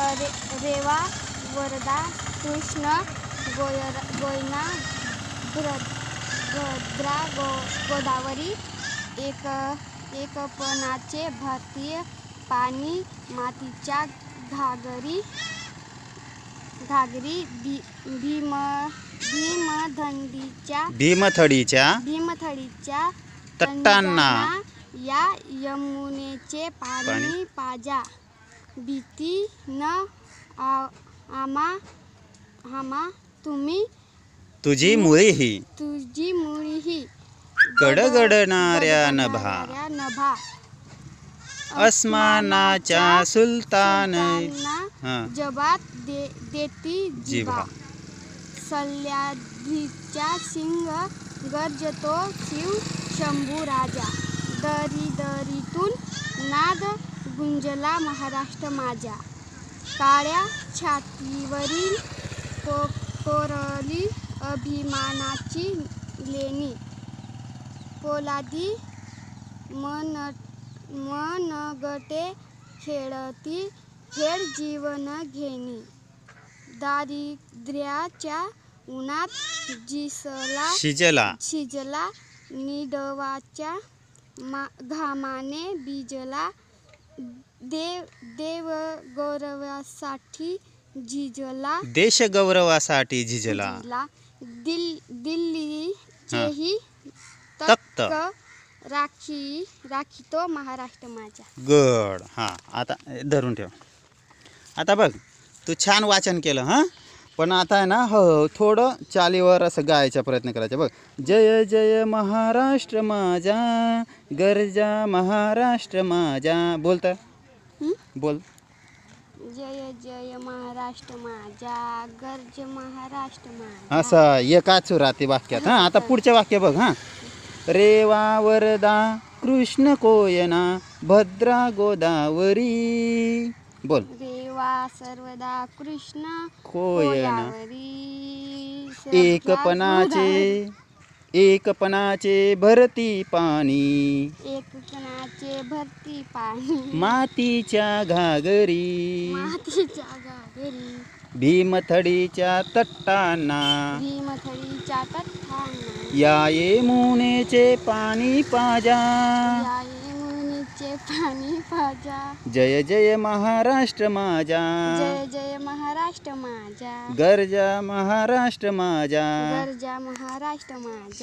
अरे रेवा वरदा कृष्ण गोयर गोयना भ्र भद्रा गो गोदावरी एक एकपणाचे भारतीय पाणी मातीच्या घागरी घागरी भी भीम भीमथंडीच्या भीमथडीच्या भीमथडीच्या तटांना तंडांना या यमुनेचे पाणी. पाजा भीती न आ- आमा आमा तुम्ही तुझी मुळी ही तुझी मुळीही. गडगडणाऱ्या नभा गडगडणाऱ्या नभा. अस्मानाच्या सुलतान. सुलताना हा. जबात दे देती जिभा जिभा सल्ल्याधीच्या सिंग गर्जतो शिव शंभू राजा दरी दरीतून नाद गुंजला महाराष्ट्र माझ्या. काळ्या छातीवरील को कोरली अभिमानाची लेणी. पोलादी मन मनगटे खेळती खेळ जीवन घेणी. दारिद्र्याच्या उन्हात जिसला शिजला. शिजला निडवाच्या मा घामाने बिजला देव देव गौरवासाठी झिजला. देश गौरवासाठी झिजला. झिजला. दिल दिल्लीचेही. तख्त. राखी राखीतो महाराष्ट्र माझा. गड. हा आता धरून ठेव. आता बघ तू छान वाचन केलं हां? पण आता आहे ना हो थोडं चालीवर असं गायचा प्रयत्न करायचा. बघ जय जय महाराष्ट्र माझा गरजा महाराष्ट्र माझा बोलता हं? बोल. जय जय महाराष्ट्र माझा गर्ज महाराष्ट्र माझा असं एकाच राहते वाक्यात हां आता पुढचे वाक्य बघ हां. रेवा वरदा कृष्ण कोयना भद्रा गोदावरी. बोल. देवा सर्वदा कृष्ण कोयना एकपणाचे एकपणाचे भरती पाणी. एकपणाचे भरती पाणी. मातीच्या घागरी. मातीच्या गागरी भीमथडीच्या तट्टांना. भीमथडीच्या तठांना या येमुनेचे पाणी पाजा. या यमुनेचे पाणी पाजा. जय जय महाराष्ट्र माझा जय जय महाराष्ट्र माझा गरजा महाराष्ट्र माझा गरजा महाराष्ट्र माझा